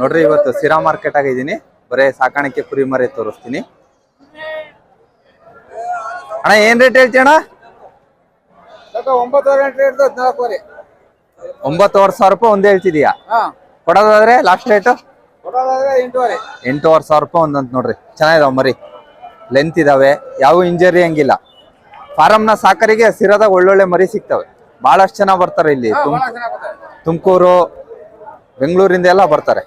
ನೋಡ್ರಿ ಇವತ್ತು ಸಿರಾ ಮಾರ್ಕೆಟ್ ಆಗಿದ್ದೀನಿ ಬರೇ ಸಾಕಾಣಿಕೆ ಕುರಿ ಮರಿ ತೋರಿಸ್ತೀನಿ. ಅಣ್ಣ ಏನ್ ರೇಟ್ ಹೇಳ್ತಿ ಅಣ್ಣ? ಒಂಬತ್ತುವರೆ ಸಾವಿರ ರೂಪಾಯಿ ಒಂದೇ ಹೇಳ್ತಿದೀಯಾ? ಕೊಡೋದಾದ್ರೆ ಲಾಸ್ಟ್ ರೇಟ್ ಎಂಟೂವರೆ ಸಾವಿರ ರೂಪಾಯಿ ಒಂದಂತ ನೋಡ್ರಿ. ಚೆನ್ನಾಗಿದಾವ ಮರಿ. ಲೆಂತ್ ಇದಾವೆ. ಯಾವ ಇಂಜರಿ ಹಂಗಿಲ್ಲ. ಫಾರಂನ ಸಾಕರಿಗೆ ಸಿರದಾಗ ಒಳ್ಳೊಳ್ಳೆ ಮರಿ ಸಿಗ್ತವೆ. ಬಹಳಷ್ಟು ಜನ ಬರ್ತಾರೆ ಇಲ್ಲಿ. ತುಮಕೂರು ಬೆಂಗಳೂರಿಂದ ಎಲ್ಲ ಬರ್ತಾರೆ.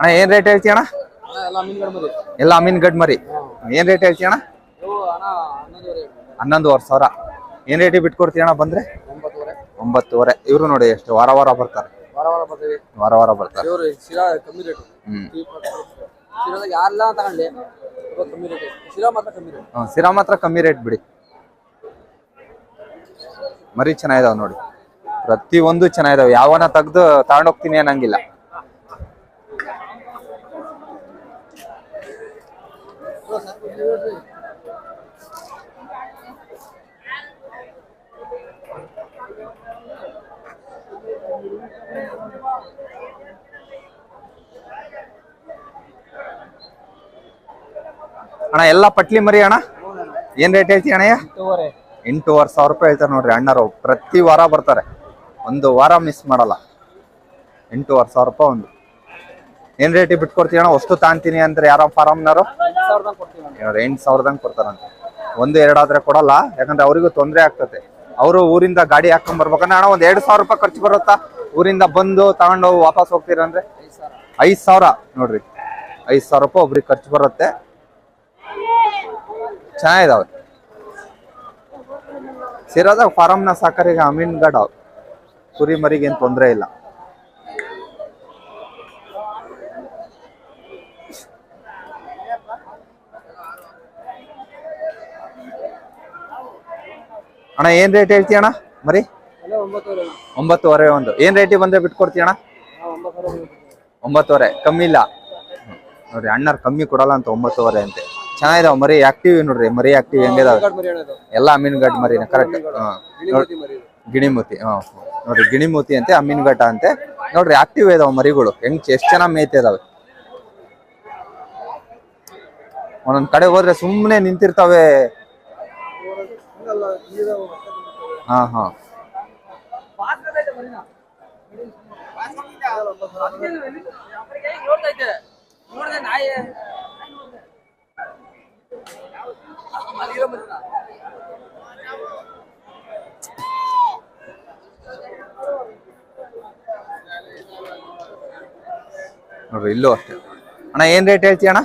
ಅಣ್ಣ ಏನ್ ರೇಟ್ ಹೇಳ್ತೀಯ ಅಣ್ಣ ಎಲ್ಲ ಅಮೀನ್ಗಡ್ ಮರಿ ಏನ್ ರೇಟ್ ಹೇಳ್ತೀಯ ಅಣ್ಣ ಹನ್ನೊಂದುವರೆ ಸಾವಿರ. ಏನ್ ರೇಟಿಗೆ ಬಿಟ್ಕೊಡ್ತೀಯ ಅಣ್ಣ ಬಂದ್ರೆ? ಒಂಬತ್ತುವರೆ. ಇವ್ರು ನೋಡಿ ಎಷ್ಟು ವಾರ ವಾರ ಬರ್ತಾರೆ. ವಾರ ವಾರ ಬರ್ತಾರೆ. ಹ್ಮ್, ಸಿರಾ ಮಾತ್ರ ಕಮ್ಮಿ ರೇಟ್ ಬಿಡಿ. ಮರಿ ಚೆನ್ನಾಗಿದಾವ್ ನೋಡಿ. ಪ್ರತಿ ಒಂದು ಚೆನ್ನಾಗಿದಾವೆ. ಯಾವನ ತೆಗ್ದು ತಗೊಂಡೋಗ್ತೀನಿ ಅನ್ನಂಗಿಲ್ಲ. ಅಣ್ಣ, ಎಲ್ಲ ಪಟ್ಲಿ ಮರಿ ಅಣ್ಣ? ಏನ್ ರೇಟ್ ಐತಿ ಅಣ್ಣಯ್ಯ? ಎಂಟೂವರೆ ಸಾವಿರ ರೂಪಾಯಿ ಹೇಳ್ತಾರೆ ನೋಡ್ರಿ, ಅಣ್ಣರು ಪ್ರತಿ ವಾರ ಬರ್ತಾರೆ. ಒಂದು ವಾರ ಮಿಸ್ ಮಾಡಲ್ಲ. ಎಂಟೂವರೆ ಸಾವಿರ ರೂಪಾಯಿ ಒಂದು. ಏನ್ ರೇಟಿಗೆ ಬಿಟ್ಕೊಡ್ತೀವಿ ಅಣ್ಣ? ಅಷ್ಟು ತಾಂತೀನಿ ಅಂದ್ರೆ ಯಾರೋ ಫಾರಮ್ನವರು? ಎಂಟು ಸಾವಿರದಾಗ ಕೊಡ್ತಾರಂತೆ. ಒಂದು ಎರಡಾದ್ರೆ ಕೊಡಲ್ಲ. ಯಾಕಂದ್ರೆ ಅವರಿಗೂ ತೊಂದರೆ ಆಗ್ತದೆ. ಅವರು ಊರಿಂದ ಗಾಡಿ ಹಾಕೊಂಡ್ ಬರ್ಬೇಕಂದ್ರೆ ಅಣ್ಣ, ಒಂದ್ ಎರಡು ಸಾವಿರ ರೂಪಾಯಿ ಖರ್ಚು ಬರುತ್ತಾ? ಊರಿಂದ ಬಂದು ತಗೊಂಡು ವಾಪಸ್ ಹೋಗ್ತೀರಂದ್ರೆ ಐದ್ ಸಾವಿರ. ನೋಡ್ರಿ. ಐದ್ ಸಾವಿರ ರೂಪಾಯಿ ಒಬ್ರಿಗೆ ಖರ್ಚು ಬರುತ್ತೆ. ಚೆನ್ನಾಗಿದಾವೆ. ಸಿರಾದಾಗ ಫಾರಂನ ಸಾಕರಿಗೆ ಅಮೀನ್ ಗಡ ಅವ್ ಕುರಿ ಮರಿಗೆ ಏನ್ ತೊಂದರೆ ಇಲ್ಲ. ಅಣ್ಣ, ಏನ್ ರೇಟ್ ಹೇಳ್ತೀಯ ಅಣ್ಣ, ಮರಿ? ಒಂಬತ್ತುವರೆ ಒಂದು. ಏನ್ ರೇಟಿಗೆ ಬಂದ್ರೆ ಬಿಟ್ಕೊಡ್ತೀಯ ಅಣ್ಣ? ಒಂಬತ್ತುವರೆ. ಕಮ್ಮಿ ಇಲ್ಲ. ನೋಡ್ರಿ ಅಣ್ಣರ್ ಕಮ್ಮಿ ಕೊಡಲ್ಲ ಅಂತ ಒಂಬತ್ತುವರೆ ಅಂತೆ. ಚೆನ್ನಾಗಿದಾವ ಮರಿ ಆಕ್ಟಿವ್ ನೋಡ್ರಿ ಮರಿ ಆಕ್ಟಿವ್ ಹೆಂಗಿದಾವೆ. ಅನ್ನೋದು ಎಲ್ಲ ಅಮೀನ್ಗಡ್ ಮರಿನ ಕರೆಕ್ಟ್ ಮರಿ ಇದು. ಗಿಣಿಮೂತಿ ಹಾ ನೋಡ್ರಿ ಗಿಣಿಮೂತಿ ಅಂತೆ ಅಮೀನ್ಘಟ್ಟ ಅಂತೆ. ನೋಡ್ರಿ ಆಕ್ಟಿವ್ ಇದಾವ ಮರಿಗಳು ಹೆಂಗ್ ಎಷ್ಟ್ ಚೆನ್ನಾಗ್ ಮೇಯ್ತಾ ಇದಾವೆ. ಒಂದೊಂದ್ ಕಡೆ ಹೋದ್ರೆ ಸುಮ್ನೆ ನಿಂತಿರ್ತಾವೆ. ಹಾ ಹಾ. ನೋಡ್ರಿ ಇಲ್ಲೂ ಅಷ್ಟೇ. ಅಣ್ಣ ಏನ್ ರೇಟ್ ಹೇಳ್ತೀಯ ಅಣ್ಣ?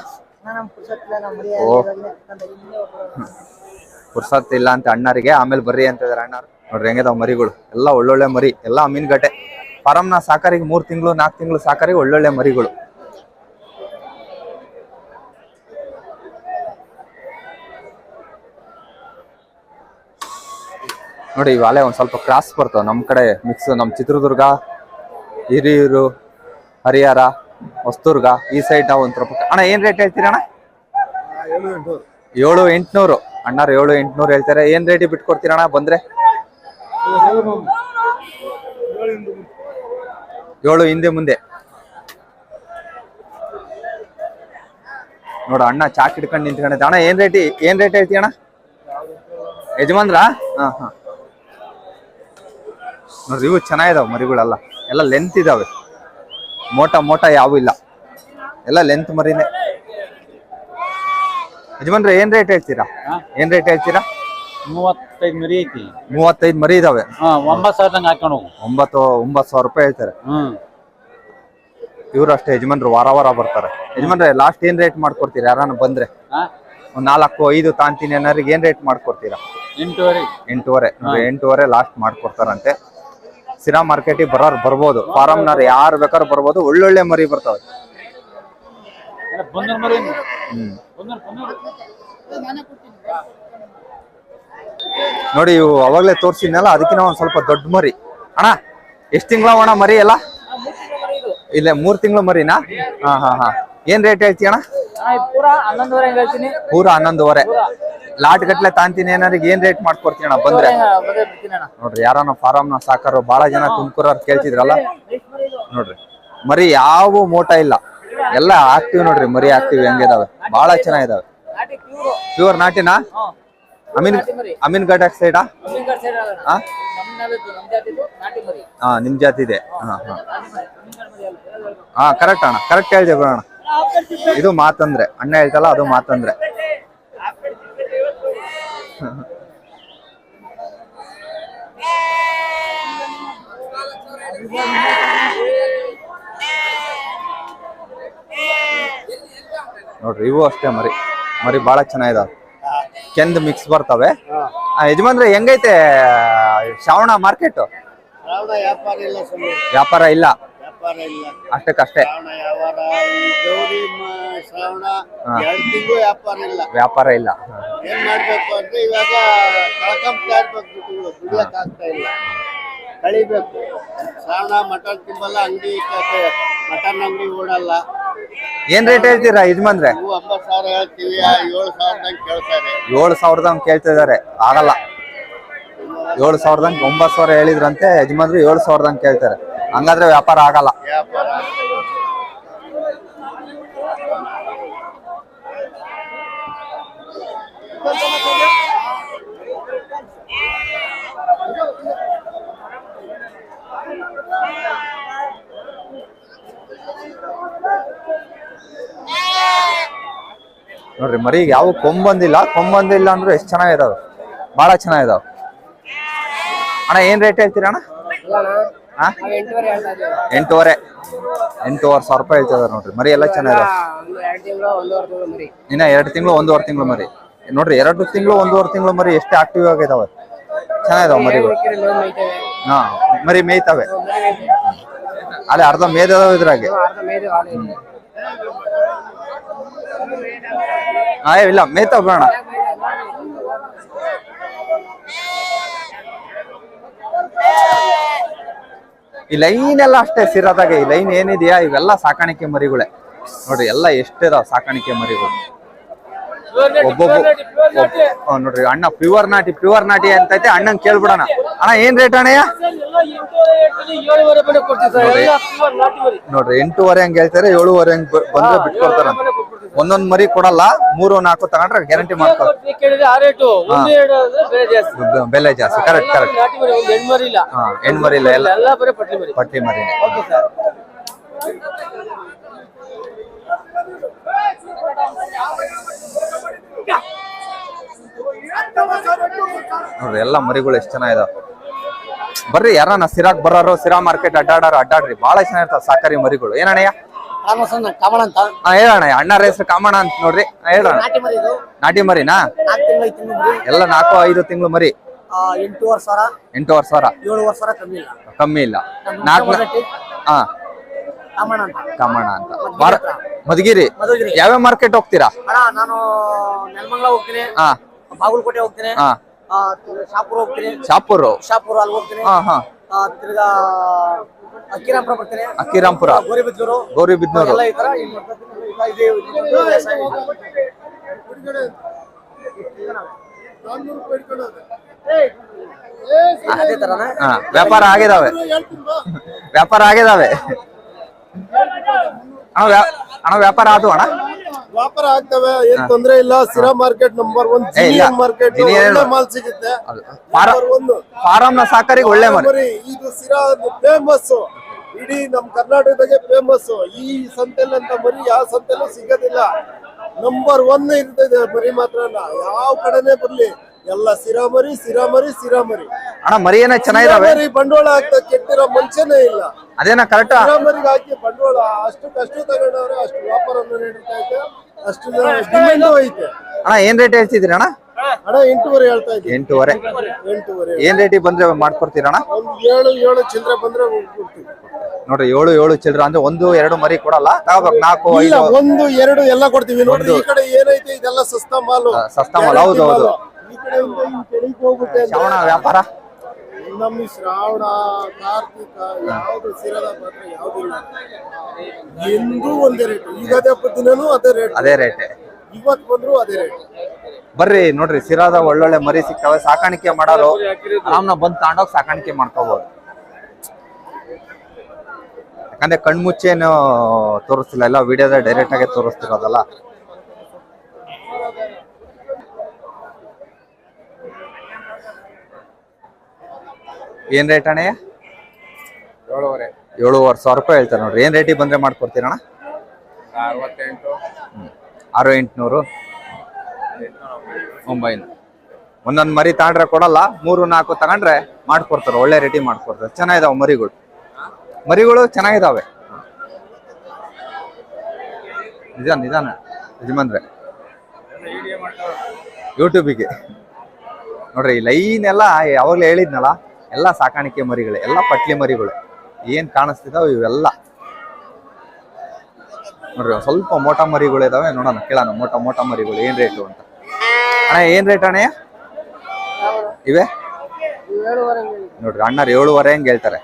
ಓ. ಪುರ್ಸತ್ ಇಲ್ಲ ಅಂತ ಅಣ್ಣರಿಗೆ ಆಮೇಲೆ ಬರ್ರಿ ಅಂತ ಇದಾರೆ ಅಣ್ಣ ನೋಡ್ರಿ ಹೆಂಗಿದಾವ್ ಮರಿಗಳು. ಎಲ್ಲ ಒಳ್ಳೊಳ್ಳೆ ಮರಿ ಎಲ್ಲ ಮೀನ್ಗಟ್ಟೆ. ಫಾರಮ್ನ ಸಾಕಾರಿಗೆ ಮೂರ್ ತಿಂಗಳು ನಾಲ್ಕು ತಿಂಗಳು ಸಾಕಾರಿಗೆ ಒಳ್ಳೊಳ್ಳೆ ಮರಿಗಳು. ನೋಡಿ ಇವಾಲೆ ಒಂದು ಸ್ವಲ್ಪ ಕ್ರಾಸ್ ಬರ್ತವೆ ನಮ್ಮ ಕಡೆ ಮಿಕ್ಸ್ ನಮ್ಮ ಚಿತ್ರದುರ್ಗ, ಹಿರಿಯೂರು, ಹರಿಹರ, ಹೊಸದುರ್ಗ, ಈ ಸೈಡ್ ನಾವು ಒಂದು ಅಣ್ಣ, ಏನ್ ರೇಟ್ ಹೇಳ್ತೀರಿ ಅಣ್ಣ? ಏಳು ಎಂಟ್ನೂರು. ಅಣ್ಣಾರು ಏಳು ಎಂಟ್ನೂರು ಹೇಳ್ತಾರೆ. ಏನ್ ರೇಟಿಗೆ ಬಿಟ್ಕೊಡ್ತೀರ ಅಣ್ಣ? ಬಂದ್ರೆ? ಏಳು ಹಿಂದೆ ಮುಂದೆ. ನೋಡು, ಅಣ್ಣ ಚಾಕ್ ಹಿಡ್ಕೊಂಡು ನಿಂತ್ಕೊಂಡಿದ್ದೆ ಅಣ್ಣ, ಏನ್ ರೇಟಿ ಏನ್ ರೇಟ್ ಹೇಳ್ತೀಯ ಅಣ್ಣ? ಯಜಮಾನ್ರ? ಹಾ ಹಾ. ನೋಡ್ರಿ ಇವು ಚೆನ್ನಾಗಿದಾವೆ ಮರಿಗಳೆಲ್ಲ. ಎಲ್ಲ ಲೆಂತ್ ಇದಾವೆ. ಮೋಟ ಮೋಟ ಯಾವೂ ಇಲ್ಲ. ಎಲ್ಲ ಲೆಂತ್ ಮರಿನೇ. ಯಜಮಾನ್ರೆ ಏನ್ ರೇಟ್ ಹೇಳ್ತೀರಾ? ಏನ್ ರೇಟ್ ಹೇಳ್ತೀರಾ? ಮೂವತ್ತೈದು ಮರಿ ಐತಿ. ಮೂವತ್ತೈದು ಮರಿ ಇದಾವೆ. ಒಂಬತ್ತು ಸಾವಿರದಂಗ ಹಾಕೊಂಡು ಹೋಗು. ಒಂಬತ್ತು ಒಂಬತ್ತು ಸಾವಿರ ರೂಪಾಯಿ ಹೇಳ್ತಾರೆ. ಹ್ಮ್. ಇವ್ರು ಅಷ್ಟೇ ಯಜಮಾನ್ರು ವಾರ ವಾರ ಬರ್ತಾರೆ. ಯಜಮಾನ್ರೆ ಲಾಸ್ಟ್ ಏನ್ ರೇಟ್ ಮಾಡ್ಕೊಡ್ತೀರಾ? ಯಾರನ್ನ ಬಂದ್ರೆ? ಒಂದ್ ನಾಲ್ಕು ಐದು ತಾಂತೀನಿ ಅನ್ನೋರಿಗೆ ಏನ್ ರೇಟ್ ಮಾಡ್ಕೊಡ್ತೀರಾ? ಎಂಟೂವರೆ. ಎಂಟೂವರೆ. ಎಂಟೂವರೆ ಲಾಸ್ಟ್ ಮಾಡ್ಕೊಡ್ತಾರಂತೆ. ಸಿರಾ ಮಾರ್ಕೆಟಿಗೆ ಬರೋರು ಬರ್ಬೋದು. ಫಾರಮ್ನಾರು ಯಾರು ಬೇಕಾದ್ರು ಬರ್ಬೋದು. ಒಳ್ಳೊಳ್ಳೆ ಮರಿ ಬರ್ತಾವೆ. ನೋಡಿ ಇವು ಅವಾಗಲೇ ತೋರ್ಸಿದ್ನಲ್ಲ ಅದಕ್ಕಿಂತ ಒಂದ್ ಸ್ವಲ್ಪ ದೊಡ್ಡ ಮರಿ. ಅಣ್ಣ ಎಷ್ಟು ತಿಂಗಳ ಅಣ್ಣ ಮರಿ ಎಲ್ಲ? ಇಲ್ಲ ಮೂರು ತಿಂಗಳ ಮರಿನಾ? ಹಾ ಹಾ ಹಾ. ಏನ್ ರೇಟ್ ಹೇಳ್ತೀಯ ಪೂರ ಹನ್ನೊಂದುವರೆ ಲಾಟ್ ಗಟ್ಲೆ ತಾಂತೀನಿ ಏನಾರಿಗೆ ಏನ್ ರೇಟ್ ಮಾಡ್ಕೊಡ್ತೀನಿ ಬಂದ್ರೆ? ನೋಡ್ರಿ ಯಾರನ್ನ ಫಾರಂ ನ ಸಾಕಾರು ಬಹಳ ಜನ ತುಮಕೂರವ್ರು ಕೇಳ್ತಿದ್ರಲ್ಲ? ನೋಡ್ರಿ ಮರಿ ಯಾವ ಮೋಟ ಇಲ್ಲ. ಎಲ್ಲ ಆಕ್ಟಿವ್ ನೋಡ್ರಿ ಮರಿ ಆಕ್ಟಿವ್ ಹೆಂಗಿದಾವೆ ಬಹಳ ಚೆನ್ನಾಗಿದಾವೆ ಪ್ಯೂರ್ ನಾಟಿನಾ? ಅಮೀನ್ ಅಮೀನ್ ಘಾಟ್ ಸೈಡಾ ಹಾ ಹಾ ನಿಮ್ ಜಾತಿ ಇದೆ ಹಾ ಹಾ ಹಾ. ಕರೆಕ್ಟ್ ಅಣ್ಣ ಕರೆಕ್ಟ್ ಹೇಳ್ದೆ ಅಣ್ಣ ಇದು ಮಾತಂದ್ರೆ ಅಣ್ಣ ಹೇಳ್ತಲ್ಲ ಅದು ಮಾತಂದ್ರೆ. ನೋಡ್ರಿ ಇವು ಅಷ್ಟೇ ಮರಿ. ಮರಿ ಬಹಳ ಚೆನ್ನಾಗಿದಾವೆ ಕೆಂದ್ ಮಿಕ್ಸ್ ಬರ್ತವೆ. ಆ, ಯಜಮಾನ್ರೆ ಹೆಂಗೈತೆ ಶ್ರಾವಣ ಮಾರ್ಕೆಟ್ ವ್ಯಾಪಾರ ಇಲ್ಲ. ವ್ಯಾಪಾರ ಇಲ್ಲ ಅಷ್ಟಕ್ಕಷ್ಟೇ ಶ್ರಾವಣ ವ್ಯಾಪಾರ ಈ ಗೌರಿ ಮ- ಶ್ರಾವಣ ಎರಡು ತಿಂಗಳು ವ್ಯಾಪಾರ ಇಲ್ಲ. ವ್ಯಾಪಾರ ಇಲ್ಲ. ಏನ್ ಮಾಡ್ಬೇಕು ಅಂದ್ರೆ ಇವಾಗ ಕಳ್ಕೊಂಬ್ತಾ ಇರ್ಬೇಕು ದುಡ್ಡುಗಳು ದುಡಿಯಕ್ ಆಗ್ತಾ ಇಲ್ಲ. ಕಳಿಬೇಕು. ಶ್ರಾವಣ ಮಟನ್ ತಿಂಬಲ್ಲ ಅಂಗಡಿ ಮಟನ್ ಅಂಗಡಿ ಓಡಲ್ಲ. ಏನ್ ರೇಟ್ ಹೇಳ್ತೀರಾ ಯಜಮಾನ್ರೆ? ಇವು ಒಂಬತ್ತು ಸಾವಿರ ಹೇಳ್ತೀವಿ. ಆ ಏಳು ಸಾವಿರದಂಗೆ ಕೇಳ್ತಾರೆ. ಏಳು ಸಾವಿರದಂಗ್ ಕೇಳ್ತಾ ಇದಾರೆ. ಆಗಲ್ಲ. ಏಳು ಸಾವಿರದ ಒಂಬತ್ತು ಸಾವಿರ ಹೇಳಿದ್ರಂತೆ. ಯಜಮಾನ್ರು ಏಳು ಸಾವಿರದ ಕೇಳ್ತಾರೆ. ಹಂಗಾದ್ರೆ ವ್ಯಾಪಾರ ಆಗಲ್ಲ. ನೋಡ್ರಿ, ಮರಿ ಯಾವ ಕೊಂಬಂದಿಲ್ಲ ಕೊಂಬಂದಿಲ್ಲ ಅಂದ್ರೆ ಎಷ್ಟು ಚೆನ್ನಾಗಿದಾವೆ? ಬಹಳ ಚೆನ್ನಾಗಿದಾವೆ. ಅಣ್ಣ, ಏನ್ ರೇಟ್ ಹೇಳ್ತೀರಾ ಅಣ್ಣ? ಎಂಟೂವರೆ ಎಂಟೂವರೆ. ಸಾವಿರ ರೂಪಾಯಿ ಹೇಳ್ತಿದಾರೆ ನೋಡ್ರಿ. ಮರಿ ಎಲ್ಲ ಚೆನ್ನಾಗಿದೆ. ಮರಿ. ಇನ್ನ ಎರಡು ತಿಂಗಳು ಒಂದೂವರೆ ತಿಂಗಳು ಮರಿ. ನೋಡ್ರಿ ಎರಡು ತಿಂಗಳು ಒಂದೂವರೆ ತಿಂಗಳು ಮರಿ ಎಷ್ಟು ಆಕ್ಟಿವ್ ಆಗಿದಾವೆ. ಚೆನ್ನಾಗಿದಾವೆ ಮರಿಗಳು. ಲೋನ್ ಹಾ ಮರಿ ಮೇಯ್ತಾವೆ. ಅಲ್ಲಿ ಅದೇ ಅರ್ಧ ಮೇದಾವ ಇದ್ರಾಗೆ ಹಾ ಇಲ್ಲ ಮೇಯ್ತಾವ ಬೇಡ. ಈ ಲೈನ್ ಎಲ್ಲ ಅಷ್ಟೇ ಸಿರದಾಗ, ಈ ಲೈನ್ ಏನಿದೆಯಾ, ಇವೆಲ್ಲ ಸಾಕಾಣಿಕೆ ಮರಿಗಳೇ. ನೋಡ್ರಿ ಎಲ್ಲ ಎಷ್ಟಿದಾವ ಸಾಕಾಣಿಕೆ ಮರಿಗಳು. ಒಬ್ಬೊಬ್ಬ ನೋಡ್ರಿ ಅಣ್ಣ ಪ್ಯೂರ್ ನಾಟಿ ಪ್ಯೂರ್ ನಾಟಿ ಅಂತೈತೆ ಅಣ್ಣಂಗೆ ಕೇಳ್ಬಿಡಣ. ಅಣ್ಣ ಏನ್ ರೇಟ್ ಅಣ್ಣಯ್ಯ ನೋಡ್ರಿ. ಎಂಟೂವರೆ ಹಂಗೆ ಹೇಳ್ತಾರೆ ಏಳುವರೆ ಹಂಗ್ ಬಂದ್ರೆ ಬಿಟ್ಕೊಡ್ತಾರ ಒಂದೊಂದ್ ಮರಿ ಕೊಡಲ್ಲ ಮೂರು ನಾಲ್ಕು ತಗೊಂಡ್ರೆ ಗ್ಯಾರಂಟಿ ಮಾಡ್ತಾರೆ ಬೆಲೆ ಜಾಸ್ತಿ. ಕರೆಕ್ಟ್ ಕರೆಕ್ಟ್ ಹೆಣ್ಮರಿ ಇಲ್ಲ. ಎಲ್ಲ ಪಟ್ಟಿ ಮರಿ. ಪಟ್ಟಿ ನೋಡ್ರಿ ಎಲ್ಲ ಮರಿಗಳು ಎಷ್ಟು ಚೆನ್ನಾಗಿದಾವ ಬರ್ರಿ ಯಾರನ್ನ ಸಿರಾಕ್ ಬರೋರು ಸಿರಾ ಮಾರ್ಕೆಟ್ ಅಡ್ಡಾಡೋರು ಅಡ್ಡಾಡ್ರಿ. ಬಹಳ ಚೆನ್ನಾಗಿರ್ತಾವ ಸಾಕಾರಿ ಮರಿಗಳು. ಏನಣ್ಣಯ್ಯ ಹೇಳಣ್ಣ ಅಣ್ಣ ಹೆಸರು ಕಾಮಣ್ಣ ಅಂತ ನೋಡ್ರಿ. ಹೇಳೋಣ ನಾಟಿ ಮರಿ ಇದು ನಾಟಿ ಮರಿನಾ? ಎಲ್ಲ ನಾಲ್ಕು ಐದು ತಿಂಗಳು ಮರಿ. ಎಂಟೂವರೆ ಸಾವಿರ. ಎಂಟೂವರೆ ಸಾವಿರ. ಏಳುವರೆ ಸಾವಿರ ಕಮ್ಮಿ ಇಲ್ಲ. ಕಮ್ಮಿ ಇಲ್ಲ. ನಾಲ್ಕು ಹಾ. ಕಾಮಣ್ಣ ಅಂತ. ಕಾಮಣ್ಣ ಅಂತ. ಬಾರ- ಮಧುಗಿರಿ ಮಧುಗಿರಿ. ಯಾವ್ಯಾವ ಮಾರ್ಕೆಟ್ ಹೋಗ್ತೀರಾ? ಅಣ್ಣ ನಾನು ನೆಲಮಂಗಲ ಹೋಗ್ತೀನಿ. ಹಾ. ಬಾಗಲಕೋಟೆ ಹೋಗ್ತೀನಿ. ಹಾ. ಆ, ತಿರ್ಗಾ ಶಾಪುರ ಹೋಗ್ತೀನಿ. ಶಾಪುರ. ಶಾಪುರ ಅಲ್ಲಿ ಹೋಗ್ತೀನಿ. ಹಾ ಹಾ. ಆ, ತಿರ್ಗಾ ಅಕ್ಕಿರಾಂಪುರ ಬರ್ತೀನಿ. ಅಕ್ಕಿರಾಂಪುರ ಗೋರಿಬಿದ್ದೂರು ಗೌರಿಬಿದ್ನೂರು. ಎಲ್ಲ ಈ ತರ ಇಲ್ಲಿ ಮಾಡ್ತಾ ಇದ್ದೀನಿ. ಇದು- ಇದು- ಇದು ವ್ಯವಸಾಯ ಇದೆ. ಅದೇ ತರನ. ಹಾ ವ್ಯಾಪಾರ ಆಗಿದಾವೆ. ವ್ಯಾಪಾರ ಆಗಿದಾವೆ. ಅಣ್ಣ ವ್ಯಾಪಾರ ಆದು ಅಣ್ಣ? ವ್ಯಾಪಾರ ಆಗ್ತವೆ ಏನ್ ತೊಂದ್ರೆ ಇಲ್ಲ. Sira market number one market mall ಸಿಗುತ್ತೆ. ಫಾರ ನ ಸಾಕಾರಿಗೆ ಒಳ್ಳೆ ಮರಿ ಇದು ಸಿರಾ ಫೇಮಸ್ ಇಡೀ ನಮ್ ಕರ್ನಾಟಕದಾಗೆ ಫೇಮಸ್ ಈ ಸಂತೆಲ್ ಅಂತ ಮರಿ ಯಾವ ಸಂತೆಲ್ಲೂ ಸಿಗೋದಿಲ್ಲ. ನಂಬರ್ ಒನ್ ಇರ್ತದೆ ಮರಿ ಮಾತ್ರ ಯಾವ ಕಡೆನೆ ಬರ್ಲಿ. ಎಲ್ಲ ಸಿರಾಮರಿ ಸಿರಾಮರಿ ಸಿರಾಮರಿ. ಸಿರಾ ಮರಿ ಅಣ್ಣ ಮರಿ ಏನ ಚೆನ್ನಾಗಿದಾವೆ ಬಂಡವಾಳ ಹಾಕ್ತಾ ಕೆಟ್ಟಿರೋ ಮನುಷ್ಯನೇ ಇಲ್ಲ. ಅದೇನ ಕರೆಕ್ಟ್ ಸಿರಾಮರಿಗೆ ಹಾಕಿ ಬಂಡವಾಳ ಅಷ್ಟು ಕಷ್ಟ ತಗೊಂಡವ್ರೆ ಅಷ್ಟು ವ್ಯಾಪಾರ ನಡೀತಾ ಐತೆ ಅಷ್ಟು ಡಿಮ್ಯಾಂಡು ಐತೆ. ಅಣ್ಣ ಏನ್ ರೇಟ್ ಹೇಳ್ತಿದ್ರಿ ಅಣ್ಣ? ಅಣ್ಣ ಎಂಟೂವರೆ ಹೇಳ್ತಾ ಇದ್ದೀನಿ. ಎಂಟೂವರೆ. ಎಂಟೂವರೆ. ಏನ್ ರೇಟಿಗೆ ಬಂದ್ರೆ ಮಾಡ್ಕೊಡ್ತೀರ ಅಣ್ಣ? ಒಂದು ಏಳು ಏಳು ಚಿಲ್ಲರೆ ಬಂದ್ರೆ ಕೊಡ್ತೀವಿ. ನೋಡ್ರಿ ಏಳು ಏಳು ಚಿಲ್ಲರೆ ಅಂದ್ರೆ ಒಂದು ಎರಡು ಮರಿ ಕೊಡಲ್ಲ? ತಗೋಬೇಕು ನಾಲ್ಕು ಇಲ್ಲ ಐದು? ಒಂದು ಎರಡು ಎಲ್ಲ ಕೊಡ್ತೀವಿ. ನೋಡ್ರಿ ಈ ಕಡೆ ಏನೈತೆ ಇದೆಲ್ಲ ಸಸ್ತಾ ಮಾಲು. ಸಸ್ತಾ ಮಾಲು, ಹೌದು, ಹೌದು. ಶ್ರವಣ ವ್ಯಾಪಾರ? ನಮ್ಮ ಈ ಶ್ರಾವಣ ಕಾರ್ತಿಕ ಯಾವ್ದು ಸಿರದ ಪಾತ್ರ ಯಾವ್ದಿಲ್ಲ ಎಂದೂ ಒಂದೇ ರೇಟ್ ಯುಗಾದಿ ಹಬ್ಬದ ದಿನನೂ ಅದೇ ರೇಟ್ ಅದೇ ರೇಟ್ ಇವತ್ ಬಂದ್ರು ಅದೇ ರೇಟ್ ಬರ್ರಿ ನೋಡ್ರಿ ಸಿರಾದ ಒಳ್ಳೊಳ್ಳೆ ಮರಿ ಸಿಗ್ತವೆ ಸಾಕಾಣಿಕೆ ಮಾಡೋರು ಆರಾಮ್ನ ಬಂದ್ ತಗೊಂಡೋಗಿ ಸಾಕಾಣಿಕೆ ಮಾಡ್ಕೋಬಹುದು ಯಾಕಂದ್ರೆ ಕಣ್ಮುಚ್ಚೇನು ತೋರಿಸ್ತಿಲ್ಲ ಎಲ್ಲ ವಿಡಿಯೋದ ಡೈರೆಕ್ಟ್ ಆಗಿ ತೋರಿಸ್ತಿರೋದಲ್ಲ. ಏನ್ ರೇಟ್ ಅಣ್ಣ ಏಳುವರೆ. ಏಳುವರೆ ಸಾವಿರ ರೂಪಾಯಿ ಹೇಳ್ತಾರೆ ನೋಡ್ರಿ. ಏನ್ ರೇಟಿಗೆ ಬಂದ್ರೆ ಮಾಡ್ಕೊಡ್ತೀರಣ್ಣ? ಅರವತ್ತೆಂಟು. ಆರು ಎಂಟುನೂರು. ಒಂಬೈನೂರು. ಒಂದೊಂದು ಮರಿ ತಗೊಂಡ್ರೆ ಕೊಡಲ್ಲ ಮೂರು ನಾಲ್ಕು ತಗೊಂಡ್ರೆ ಮಾಡ್ಕೊಡ್ತಾರೆ ಒಳ್ಳೆ ರೇಟಿಗೆ ಮಾಡ್ಕೊಡ್ತಾರೆ. ಚೆನ್ನಾಗಿದಾವೆ ಮರಿಗಳು. ಮರಿಗಳು ಚೆನ್ನಾಗಿದಾವೆ. ನಿಜ ನಿಜಾನ ಯಜಮಾನ್ರೆ. ಯೂಟ್ಯೂಬಿಗೆ ನೋಡ್ರಿ ಲೈನ್ ಎಲ್ಲ ಯಾವಾಗಲೇ ಹೇಳಿದ್ನಲ್ಲ ಎಲ್ಲ ಸಾಕಾಣಿಕೆ ಮರಿಗಳು, ಎಲ್ಲ ಪಟ್ಲಿ ಮರಿಗಳು. ಏನ್ ಕಾಣಿಸ್ತಿದಾವೆ ಇವೆಲ್ಲ. ನೋಡ್ರಿ ಸ್ವಲ್ಪ ಮೋಟ ಮರಿಗಳು ಇದಾವೆ, ನೋಡೋಣ, ಕೇಳೋಣ, ಮೋಟ ಮೋಟ ಮರಿಗಳು ಏನ್ ರೇಟು ಅಂತ. ಅಣ್ಣ, ಏನ್ ರೇಟ್ ಅಣ್ಣ? ಇವೆ? ನೋಡ್ರಿ, ಅಣ್ಣರು ಏಳುವರೆ ಹಂಗೆ ಹೇಳ್ತಾರೆ.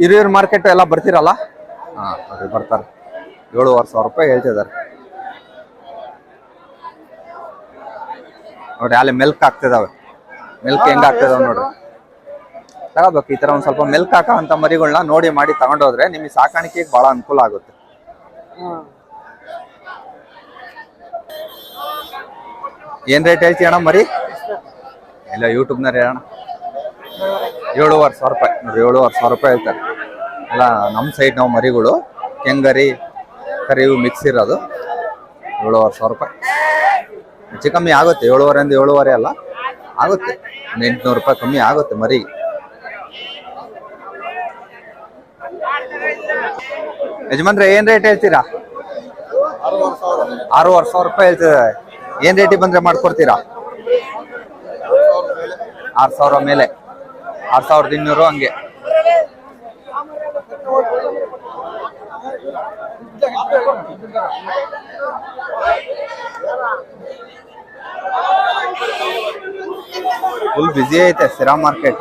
ಹಿರಿಯೂರು ಮಾರ್ಕೆಟ್ ಎಲ್ಲ ಬರ್ತೀರಲ್ಲ? ಹಾ ನೋಡ್ರಿ ಬರ್ತಾರೆ. ಏಳುವರೆ ಸಾವಿರ ರೂಪಾಯಿ ಹೇಳ್ತಿದ್ದಾರೆ. ನೋಡ್ರಿ, ಅಲ್ಲಿ ಮಿಲ್ಕ್ ಆಗ್ತಿದಾವೆ ಮಿಲ್ಕ್ ಹೆಂಗ್ ಆಗ್ತಿದಾವೆ ನೋಡ್ರಿ. ತಗೋಬೇಕು, ಈ ತರ ಒಂದ್ ಸ್ವಲ್ಪ ಮೆಲ್ಕ್ ಹಾಕೋ ಮರಿಗಳನ್ನ ನೋಡಿ ಮಾಡಿ ತಗೊಂಡೋದ್ರೆ ನಿಮಗೆ ಸಾಕಾಣಿಕೆಗೆ ಬಹಳ ಅನುಕೂಲ ಆಗುತ್ತೆ. ಏನ್ ರೇಟ್ ಐತಿ ಅಣ್ಣ ಮರಿ? ಇಲ್ಲ ಯೂಟ್ಯೂಬ್ನಾರ ಹೇಳೋಣ. ಏಳುವರೆ ಸಾವಿರ ರೂಪಾಯಿ, ನೋಡ್ರಿ ಏಳುವರೆ ಸಾವಿರ ರೂಪಾಯಿ ಹೇಳ್ತಾರೆ. ಅಲ್ಲ ನಮ್ಮ ಸೈಡ್ ನಾವು ಮರಿಗಳು, ಕೆಂಗರಿ ಕರಿವು ಮಿಕ್ಸ್ ಇರೋದು. ಏಳುವರೆ ಸಾವಿರ ರೂಪಾಯಿ. ಹೆಚ್ಚು ಕಮ್ಮಿ ಆಗುತ್ತೆ, ಏಳುವರೆಯಿಂದ ಏಳುವರೆ ಅಲ್ಲ, ಆಗುತ್ತೆ. ಒಂದು ಎಂಟುನೂರು ರೂಪಾಯಿ ಕಮ್ಮಿ ಆಗುತ್ತೆ ಮರಿ ಯಜಮಾನ್ರೆ, ಏನ್ ರೇಟ್ ಹೇಳ್ತೀರಾ? ಆರೂವರೆ ಸಾವಿರ ರೂಪಾಯಿ ಹೇಳ್ತಿದ್ದಾರೆ. ಏನ್ ರೇಟಿಗೆ ಬಂದ್ರೆ ಮಾಡ್ಕೊಡ್ತೀರಾ? ಆರ್ ಸಾವಿರ ಮೇಲೆ. ಆರ್ ಸಾವಿರದ ಇನ್ನೂರು ಹಂಗೆ. ಫುಲ್ ಬ್ಯುಸಿ ಐತೆ ಸಿರಾ ಮಾರ್ಕೆಟ್